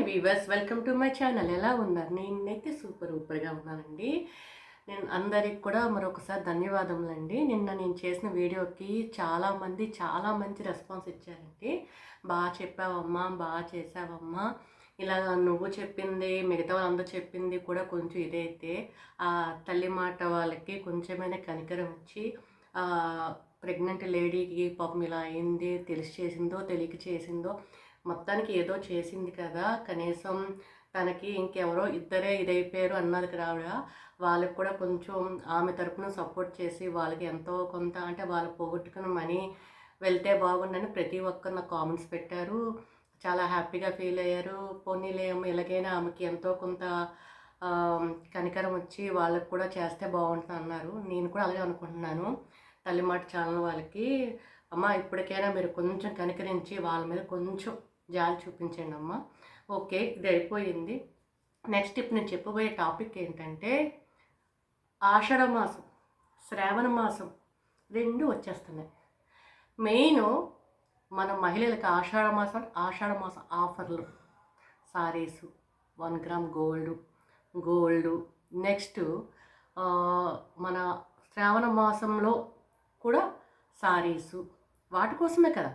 Hi viewers welcome to my channel. ఎలా ఉన్నారు? నేనైతే సూపర్ సూపర్గా ఉన్నానండి. నేను అందరికి కూడా మరొకసారి ధన్యవాదములండి. నిన్న నేను చేసిన వీడియోకి చాలామంది చాలా మంచి రెస్పాన్స్ ఇచ్చారండి. బాగా చెప్పావమ్మా బాగా చేసావమ్మా. ఇలా నువ్వు చెప్పింది మిగతా వాళ్ళందరూ చెప్పింది కూడా కొంచెం ఇదైతే ఆ తల్లి మాట వాళ్ళకి కొంచెమైనా కనికరం వచ్చి ప్రెగ్నెంట్ లేడీకి పాపం ఇలా అయింది తెలిసి చేసిందో తెలియక చేసిందో మొత్తానికి ఏదో చేసింది కదా. కనీసం తనకి ఇంకెవరో ఇద్దరే ఇదైపోయారు అన్నది రావిడ వాళ్ళకి కూడా కొంచెం ఆమె తరపున సపోర్ట్ చేసి వాళ్ళకి ఎంతో కొంత అంటే వాళ్ళు పోగొట్టుకున్న మనీ వెళ్తే బాగుండని ప్రతి ఒక్కరు నాకు కామెంట్స్ పెట్టారు. చాలా హ్యాపీగా ఫీల్ అయ్యారు. పోనీలేము ఎలాగైనా ఆమెకి ఎంతో కొంత కనికరం వచ్చి వాళ్ళకి కూడా చేస్తే బాగుంటుంది అన్నారు. నేను కూడా అలాగే అనుకుంటున్నాను. తల్లి మాట ఛానల్ వాళ్ళకి. అమ్మ ఇప్పటికైనా మీరు కొంచెం కనికరించి వాళ్ళ మీద కొంచెం జాలి చూపించండి అమ్మ. ఓకే ఇది అయిపోయింది. నెక్స్ట్ ఇప్పుడు నేను చెప్పబోయే టాపిక్ ఏంటంటే ఆషాఢ మాసం శ్రావణ మాసం రెండు వచ్చేస్తున్నాయి. మెయిన్ మన మహిళలకు ఆషాఢ మాసం ఆషాఢ మాసం ఆఫర్లు. Saris one gram gold gold. Next మన శ్రావణ మాసంలో కూడా సారీసు. వాటి కోసమే కదా.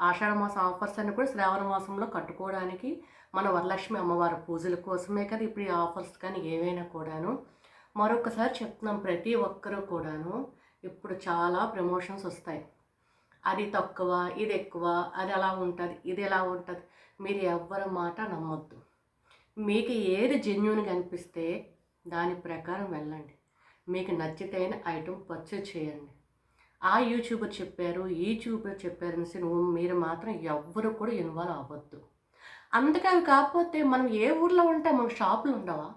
ఆషాఢ మాసం ఆఫర్స్ అన్ని కూడా శ్రావణ మాసంలో కట్టుకోవడానికి మన వరలక్ష్మి అమ్మవారి పూజల కోసమే కదా ఇప్పుడు ఈ ఆఫర్స్ కానీ ఏవైనా కూడాను. మరొకసారి చెప్తున్నాం ప్రతి ఒక్కరూ కూడాను. ఇప్పుడు చాలా ప్రమోషన్స్ వస్తాయి. అది తక్కువ ఇది ఎక్కువ అది అలా ఉంటుంది ఇది ఎలా ఉంటుంది? మీరు ఎవ్వరి మాట నమ్మొద్దు. మీకు ఏది జెన్యున్గా అనిపిస్తే దాని ప్రకారం వెళ్ళండి. మీకు నచ్చితైన ఐటెం పర్చేజ్ చేయండి. ఆ యూట్యూబర్ చెప్పారు ఈ యూట్యూబర్ చెప్పారు అనేసి నువ్వు మీరు మాత్రం ఎవ్వరు కూడా ఇన్వాల్వ్ అవ్వద్దు. అందుకే అవి కాకపోతే మనం ఏ ఊర్లో ఉంటే మన షాపులు ఉండవా?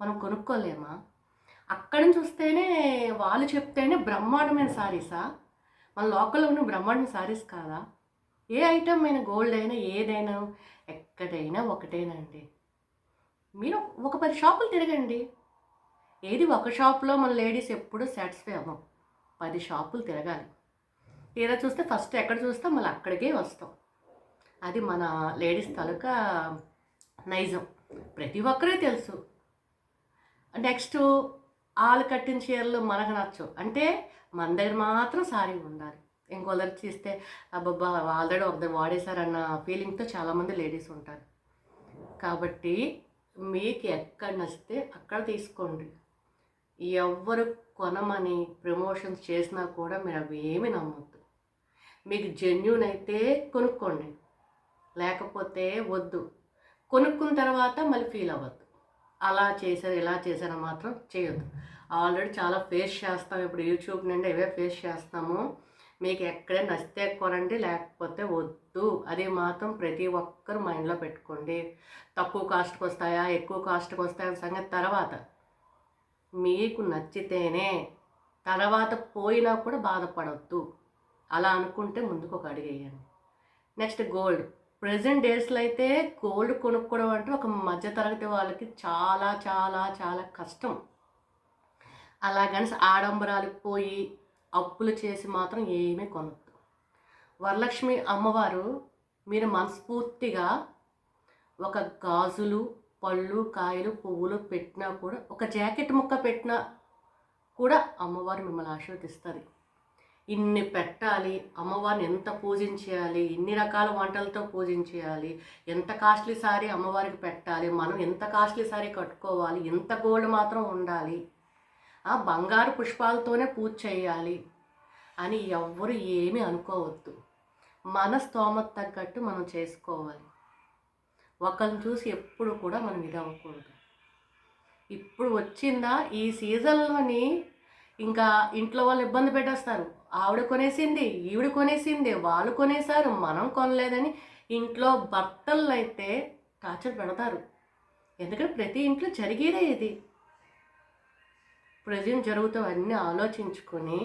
మనం కొనుక్కోలేమా? అక్కడి నుంచి వస్తేనే వాళ్ళు చెప్తేనే బ్రహ్మాండమైన సారీసా? మన లోకల్లో ఉన్న బ్రహ్మాండమైన సారీస్ కాదా? ఏ ఐటమ్ అయినా గోల్డ్ అయినా ఏదైనా ఎక్కడైనా ఒకటేనండి మీరు ఒక పది షాపులు తిరగండి. ఏది ఒక షాప్లో మన లేడీస్ ఎప్పుడు సాటిస్ఫై అవ్వం. పది షాపులు తిరగాలి. ఏదో చూస్తే ఫస్ట్ ఎక్కడ చూస్తాం మళ్ళీ అక్కడికే వస్తాం. అది మన లేడీస్ తాలూకా నైజం. ప్రతి ఒక్కరే తెలుసు. నెక్స్ట్ వాళ్ళు కట్టిన చీరలు మనకు నచ్చు అంటే మన దగ్గర మాత్రం సారీ ఉండాలి. ఇంకొకరు చేస్తే అబ్బబ్బా ఆల్రెడీ ఒకరు వాడేశారన్న ఫీలింగ్తో చాలామంది లేడీస్ ఉంటారు. కాబట్టి మీకు ఎక్కడ నచ్చితే అక్కడ తీసుకోండి. ఎవ్వరు కొనమని ప్రమోషన్స్ చేసినా కూడా మీరు అవి ఏమి నమ్మొద్దు. మీకు జెన్యున్ అయితే కొనుక్కోండి. లేకపోతే వద్దు. కొనుక్కున్న తర్వాత మళ్ళీ ఫీల్ అవ్వద్దు. అలా చేశారు ఇలా చేశారు మాత్రం చేయొద్దు. ఆల్రెడీ చాలా ఫేస్ చేస్తాం. ఇప్పుడు యూట్యూబ్ నుండి ఇవే ఫేస్ చేస్తాము మీకు ఎక్కడే నచ్చితే కొనండి లేకపోతే వద్దు. అది మాత్రం ప్రతి ఒక్కరు మైండ్లో పెట్టుకోండి. తక్కువ కాస్ట్కి వస్తాయా ఎక్కువ కాస్ట్కి వస్తాయా సంగతి తర్వాత. మీకు నచ్చితేనే తర్వాత పోయినా కూడా బాధపడవద్దు అలా అనుకుంటే ముందుకు ఒక అడిగేయండి నెక్స్ట్ గోల్డ్. ప్రజెంట్ డేస్లో అయితే గోల్డ్ కొనుక్కోవడం అంటే ఒక మధ్యతరగతి వాళ్ళకి చాలా చాలా చాలా కష్టం. అలాగని ఆడంబరాలు పోయి అప్పులు చేసి మాత్రం ఏమీ కొనద్దు. వరలక్ష్మి అమ్మవారు మీరు మనస్ఫూర్తిగా ఒక గాజులు పళ్ళు కాయలు పువ్వులు పెట్టినా కూడా ఒక జాకెట్ ముక్క పెట్టినా కూడా అమ్మవారు మిమ్మల్ని ఆశీర్వదిస్తుంది ఇన్ని పెట్టాలి అమ్మవారిని ఎంత పూజించేయాలి ఇన్ని రకాల వంటలతో పూజించేయాలి ఎంత కాస్ట్లీ సారీ అమ్మవారికి పెట్టాలి మనం ఎంత కాస్ట్లీ సారీ కట్టుకోవాలి ఎంత గోల్డ్ మాత్రం ఉండాలి ఆ బంగారు పుష్పాలతోనే పూజ చేయాలి అని ఎవ్వరు ఏమీ అనుకోవద్దు. మన స్తోమత తగ్గట్టు మనం చేసుకోవాలి. ఒకరిని చూసి ఎప్పుడు కూడా మనం ఇది అవ్వకూడదు. ఇప్పుడు వచ్చిందా ఈ సీజన్లోని ఇంకా ఇంట్లో వాళ్ళు ఇబ్బంది పెట్టేస్తారు. ఆవిడ కొనేసింది ఈవిడ కొనేసింది వాళ్ళు కొనేసారు మనం కొనలేదని ఇంట్లో భర్తలు అయితే టార్చర్ పెడతారు. ఎందుకంటే ప్రతి ఇంట్లో జరిగేదే ఇది. ప్రజెంట్ జరుగుతావన్నీ ఆలోచించుకొని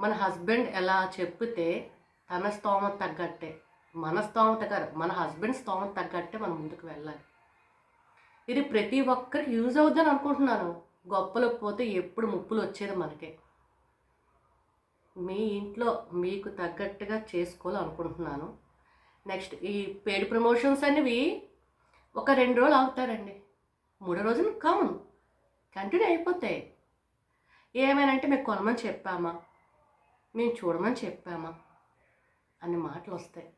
మన హస్బెండ్ ఎలా చెప్తే తన స్తోమత తగ్గట్టే. మన స్తోమత కాదు మన హస్బెండ్ స్తోమత తగ్గట్టే మనం ముందుకు వెళ్ళాలి. ఇది ప్రతి ఒక్కరికి యూజ్ అవుద్దని అనుకుంటున్నాను. గొప్పలు పోతే ఎప్పుడు ముప్పులు వచ్చేది మనకే. మీ ఇంట్లో మీకు తగ్గట్టుగా చేసుకోవాలనుకుంటున్నాను. నెక్స్ట్ ఈ పేడ్ ప్రమోషన్స్ అనేవి ఒక రెండు రోజులు ఆగుతారండి. మూడో రోజున కామన్. కంటిన్యూ అయిపోతాయి. ఏమైనా అంటే మేము కొనమని చెప్పామా? మేము చూడమని చెప్పామా? అన్ని మాటలు వస్తాయి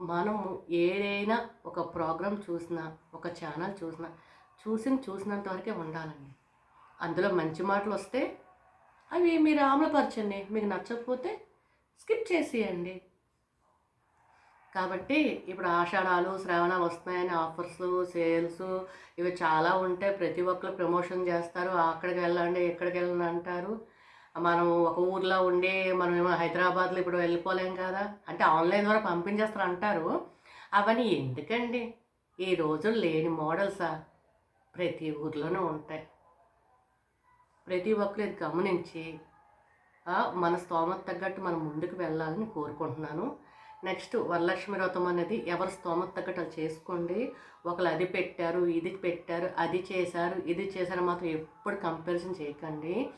మనము ఏదైనా ఒక ప్రోగ్రాం చూసినా ఒక ఛానల్ చూసినా చూసిన చూసినంత వరకే ఉండాలండి. అందులో మంచి మాటలు వస్తే అవి మీరు ఆమ్లపరచండి. మీకు నచ్చకపోతే స్కిప్ చేసేయండి. కాబట్టి ఇప్పుడు ఆషాఢాలు శ్రావణాలు వస్తున్నాయని ఆఫర్స్ సేల్స్ ఇవి చాలా ఉంటాయి. ప్రతి ఒక్కరు ప్రమోషన్ చేస్తారు. అక్కడికి వెళ్ళండి ఇక్కడికి వెళ్ళండి అంటారు. మనం ఒక ఊర్లో ఉండి మనం ఏమో హైదరాబాద్లో ఇప్పుడు వెళ్ళిపోలేం కదా? అంటే ఆన్లైన్ ద్వారా పంపించేస్తారు అంటారు. అవన్నీ ఎందుకండి? ఈ రోజులు లేని మోడల్సా? ప్రతి ఊర్లోనూ ఉంటాయి. ప్రతి ఒక్కరు ఇది గమనించి మన స్తోమత తగ్గట్టు మనం ముందుకు వెళ్ళాలని కోరుకుంటున్నాను. నెక్స్ట్ వరలక్ష్మి వ్రతం అనేది ఎవరు స్తోమత తగ్గట్టు చేసుకోండి. ఒకళ్ళు అది పెట్టారు ఇది పెట్టారు అది చేశారు ఇది చేశారు మాత్రం ఎప్పుడు కంపారిజన్ చేయకండి.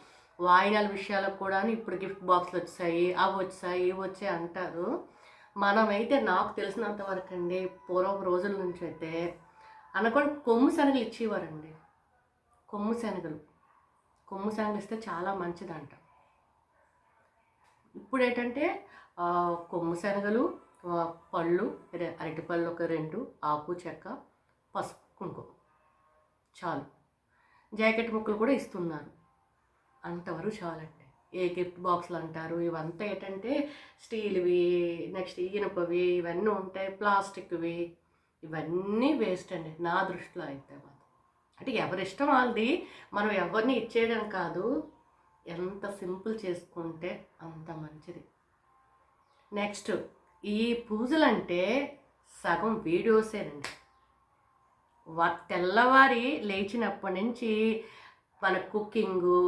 వాయినాల విషయాలకు కూడా ఇప్పుడు గిఫ్ట్ బాక్స్లు వచ్చాయి అవి వచ్చాయి ఇవి వచ్చాయి అంటారు. మనమైతే నాకు తెలిసినంత వరకు అండి పూర్వపు రోజుల నుంచి అయితే అనుకోండి కొమ్ము శనగలు ఇచ్చేవారండి. కొమ్ము శనగలు. కొమ్ము శనగలు ఇస్తే చాలా మంచిదంట. ఇప్పుడు ఏంటంటే కొమ్ము శనగలు పళ్ళు అరటిపళ్ళు ఒక రెండు ఆకు చెక్క పసుపు కుంకుమ. చాలు. జాకెట్ ముక్కలు కూడా ఇస్తున్నారు. అంతవరకు చాలండి. ఏ గిఫ్ట్ బాక్స్లు అంటారు ఇవంతా ఏంటంటే స్టీల్వి నెక్స్ట్ ఇనుపవి ఇవన్నీ ఉంటాయి ప్లాస్టిక్వి ఇవన్నీ వేస్ట్ అండి. నా దృష్టిలో అయితే మాత్రం. అంటే ఎవరిష్టం వాళ్ళది మనం ఎవరిని ఇచ్చేయడం కాదు ఎంత సింపుల్ చేసుకుంటే అంత మంచిది. నెక్స్ట్ ఈ పూజలు అంటే సగం వీడియోసేనండి. తెల్లవారి లేచినప్పటి నుంచి మన కుకింగు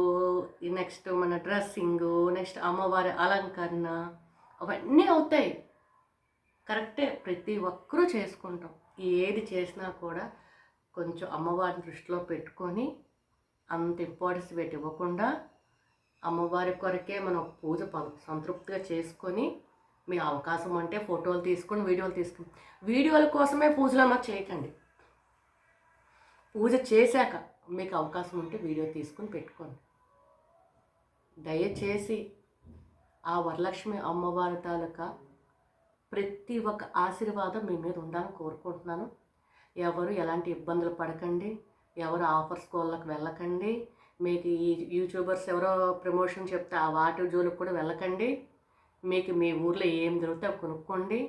నెక్స్ట్ మన డ్రెస్సింగు నెక్స్ట్ అమ్మవారి అలంకరణ అవన్నీ అవుతాయి. కరెక్టే ప్రతి ఒక్కరూ చేసుకుంటాం. ఏది చేసినా కూడా కొంచెం అమ్మవారిని దృష్టిలో పెట్టుకొని అంత ఇంపార్టెన్స్ పెట్టి ఇవ్వకుండా అమ్మవారి కొరకే మనం పూజ పం- సంతృప్తిగా చేసుకొని మీ అవకాశం అంటే ఫోటోలు తీసుకొని వీడియోలు తీసుకొని వీడియోల కోసమే పూజలు అమ్మ చేయకండి. పూజ చేశాక మీకు అవకాశం ఉంటే వీడియో తీసుకొని పెట్టుకోండి. దయచేసి ఆ వరలక్ష్మి అమ్మవారి తాలూకా ప్రతి ఒక్క ఆశీర్వాదం మీ మీద ఉండాలని కోరుకుంటున్నాను. ఎవరు ఎలాంటి ఇబ్బందులు పడకండి. ఎవరు ఆఫర్స్ కోళ్ళకి వెళ్ళకండి. మీకు ఈ యూట్యూబర్స్ ఎవరో ప్రమోషన్ చెప్తే ఆ వాటి జోలికి కూడా వెళ్ళకండి. మీకు మీ ఊర్లో ఏం దొరికితే అవి కొనుక్కోండి.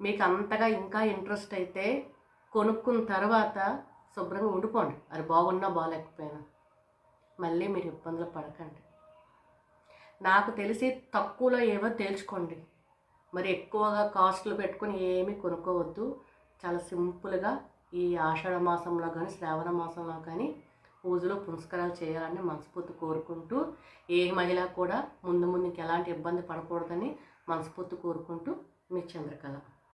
మీకు అంతగా ఇంకా ఇంట్రెస్ట్ అయితే కొనుక్కున్న తర్వాత శుభ్రంగా ఉండిపోండి. అది బాగున్నా బాగాలేకపోయినా మళ్ళీ మీరు ఇబ్బందులు పడకండి. నాకు తెలిసి తక్కువలో ఏవో తేల్చుకోండి. మరి ఎక్కువగా కాస్ట్లు పెట్టుకొని ఏమీ కొనుక్కోవద్దు. చాలా సింపుల్గా ఈ ఆషాఢ మాసంలో కానీ శ్రావణ మాసంలో కానీ పూజలు పునస్కారాలు చేయాలని మనస్ఫూర్తి కోరుకుంటూ ఏ మహిళ కూడా ముందు ముందుకు ఎలాంటి ఇబ్బంది పడకూడదని మనస్ఫూర్తి కోరుకుంటూ మీ చంద్రకళ.